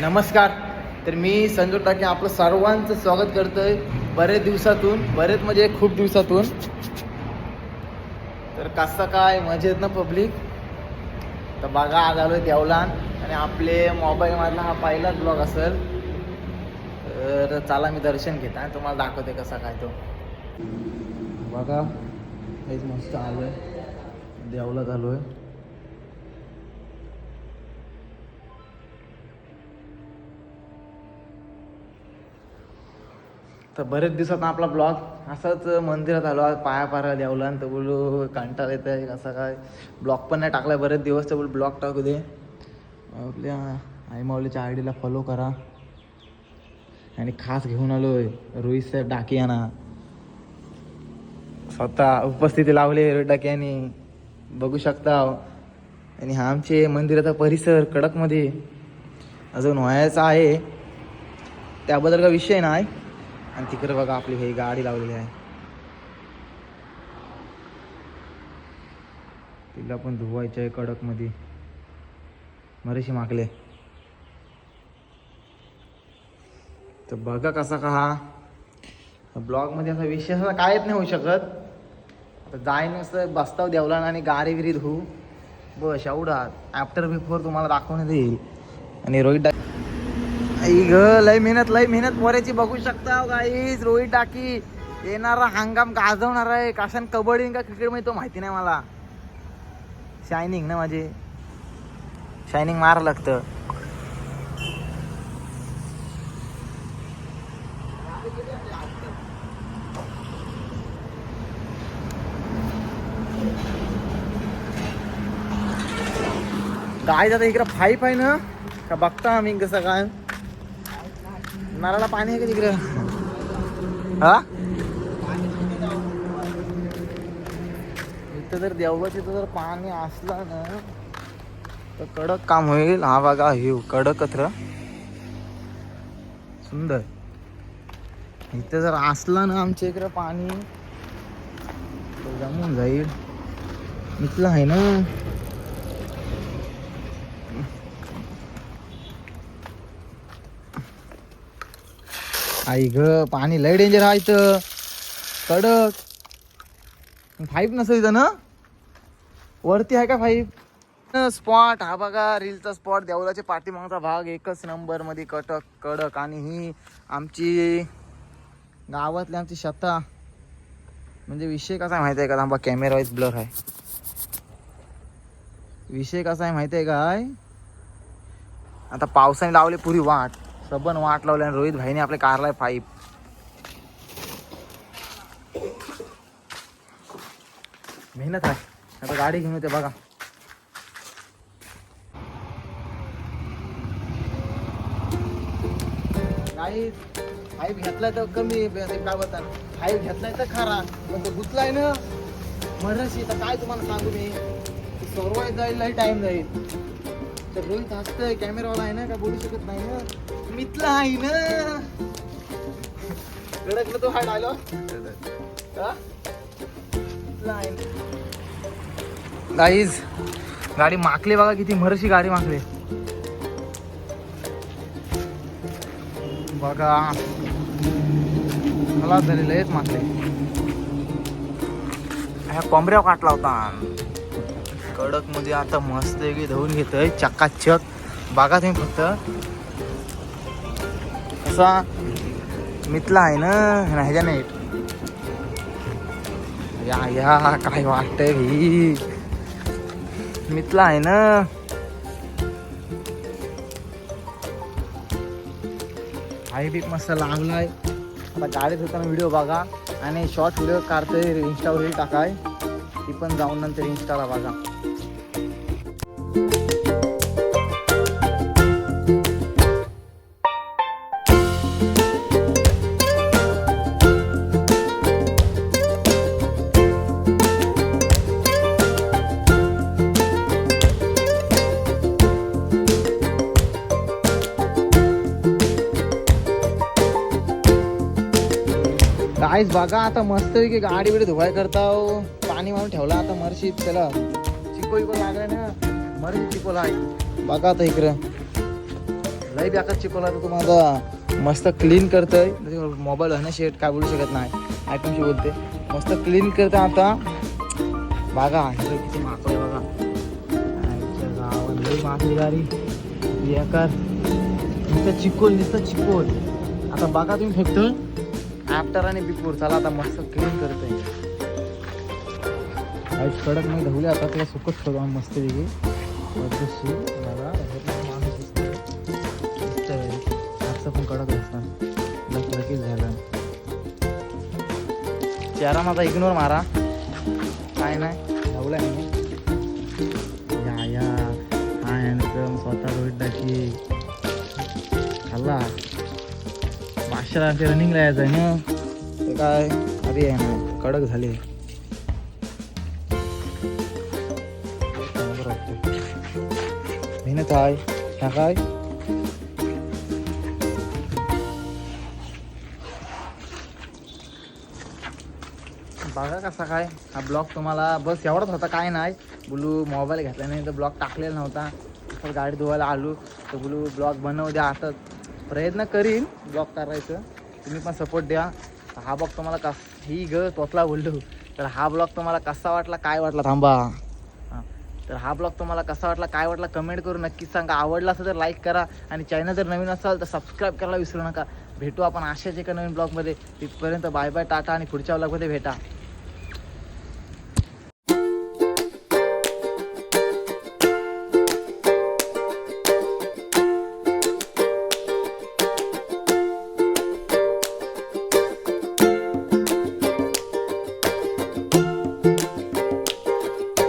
नमस्कार. तर मी संजू टाके आपलं सर्वांचं स्वागत करतोय बरेच दिवसातून बरेच म्हणजे खूप दिवसातून. तर कसं काय मजेत ना पब्लिक तर बघा आज आलोय देवलान आणि आपले मोबाईलमधला हा पहिलाच ब्लॉग असेल. तर चला मी दर्शन घेत आहे तुम्हाला दाखवते कसा काय तो. बघा हेच मस्त आलोय. देवलात आलोय. तर बरेच दिवसात आपला ब्लॉग असाच मंदिरात आलो. आज पाया पारा आणि तर बोलू कंटाळ येत आहे कसं काय? ब्लॉग पण नाही टाकला बरेच दिवस तर बोलू ब्लॉग टाकू दे. आपल्या आई आय डीला फॉलो करा. आणि खास घेऊन आलोय रोहित साहेब डाके यांना स्वतः उपस्थिती लावली रोहित डाके यांनी बघू शकता. आणि हा आमचे मंदिराचा परिसर कडकमध्ये अजून व्हायचा आहे. त्याबद्दल का विषय नाही. आणि तिकडे बघा आपली ही गाडी लावलेली आहे. तिला पण धुवायचं आहे कडकमध्ये मरेशी मागले. तर बघा कसा का हा. ब्लॉगमध्ये असा विशेष असा कायच नाही होऊ शकत. आता जाय नुसतं बसताव देवला आणि गाडी विरी धुवू बस एवढा. आफ्टर बिफोर तुम्हाला दाखवण्यात येईल आणि रोहित डा आई ग लय मेहनत लय मेहनत मोऱ्याची बघू शकता गाईज रोहित टाकी. येणारा हंगाम गाजवणार आहे. काशान कबड्डी का क्रिकेटमध्ये तो माहिती नाही मला. शायनिंग ना माझे. शायनिंग मार लागतं. काय आता इकडं फाईप आहे ना. का बघता आम्ही कसं काय. नळाला पाणी आहे का तिकडं? हा? इथं जर देवळात इथं जर पाणी असलं ना तर कडक काम होईल. हा बघा हे कडक कत्र सुंदर. इथं जर असलं ना आमच्या इकडं पाणी तर जमून जाईल. इथलं आहे ना? आई ग पाणी लय डेंजर आहे इथं. कडक. फाईप नसेल इथं ना? वरती आहे का फाईप स्पॉट हा बघा रीलचा स्पॉट देवळाच्या पाठीमागचा भाग एकच नंबरमध्ये कटक कडक. आणि ही आमची गावातली आमची शता म्हणजे विषय कसा आहे माहिती आहे का? थांबा कॅमेरा वाईज ब्लर आहे. विषय कसा आहे माहिती आहे काय? आता पावसाने लावले पुरी वाट. सबन वाट लावली आणि रोहित भाईने आपल्या कारला पाईप मेहनत आहे. आता गाडी घेऊन येते बघा. गाडी पाईप घेतलाय तर कमी काय बोलतात पाईप घेतलाय तर खरा. मग तो गुतलाय ना मरशी. तर काय तुम्हाला सांगू मी? सोरवाय जाईल लय टाइम जाईल. तर रोहित हसतंय कॅमेरावाला आहे ना का बोलू शकत नाही ना? मिथला आहे ना. कडकला तो हा? डायलॉग गाईज गाडी माकली बघा किती मरशी गाडी माकली. बघा. मला झालेलं आहेत माकले. ह्या कोंबऱ्या काटला होता. कडकमध्ये आता मस्त धुवून घेतोय. चक्काचक बघा तुम्ही फक्त. असा मितला आहे ना नाही ह्याच्या नेट या या काय वाटतंय भी मितला आहे ना. आई बी मस्त लागलाय. आता गाडीत होताना व्हिडिओ बघा. आणि शॉर्ट व्हिडिओ काढतोय इंस्टावर टाकाय. ती पण जाऊन नंतर इंस्टाला बघा. आईस बघा आता मस्त की गाडी बिडी धुवाय करताव हो. पाणी मारून ठेवला आता मरशीत त्याला चिको इको लागला ना. मरशी चिको लाय बघा आता इकडं. लई बेकार चिको तर तुम्हाला मस्त क्लीन करतोय. मोबाईल आहे ना शेट काय बोलू शकत नाही. आयटमशी बोलते. मस्त क्लीन करतोय आता. बघा किती माकड बघा. आईच्या गावात माकडी गाडी. बेकार नुसतं चिकोल नुसतं चिकोल. आता बघा तुम्ही फक्त. आफ्टर आणि बिफोर चला आता मस्त क्लीन करतोय. आज कडक नाही धवले आता त्याला सुकत ठेवतो आम्ही मस्त वेगळी. हातचं पण कडक असतात झालं. माझा इग्नोर मारा. काय नाही. धावलाय मी या हा स्वतः रोहित डाकी खाल्ला मागच्या रनिंगला यायचं आहे ना. ते काय अरे आहे ना कडक झाले. मेहनत आहे ह्या काय? बघा कसा काय हा ब्लॉग तुम्हाला बस एवढाच होता काय नाही. बोलू मोबाईल घेतला नाही तर ब्लॉग टाकलेला नव्हता. तर गाडी धुवायला आलो तर बोलू ब्लॉग बनवू द्या आता प्रयत्न करीन ब्लॉग करायचं. तुम्ही पण सपोर्ट द्या. हा ब्लॉग तुम्हाला कस ही ग तोतला बोललो. तर हा ब्लॉग तुम्हाला कसा वाटला काय वाटला थांबा. हां. तर हा ब्लॉग तुम्हाला कसा वाटला काय वाटला कमेंट करून नक्कीच सांगा. आवडला असेल तर लाईक करा. आणि चॅनल जर नवीन असाल तर सबस्क्राईब करायला विसरू नका. भेटू आपण अशाच एका नवीन ब्लॉगमध्ये तिथपर्यंत बाय बाय टाटा आणि पुढच्या ब्लॉगमध्ये भेटा.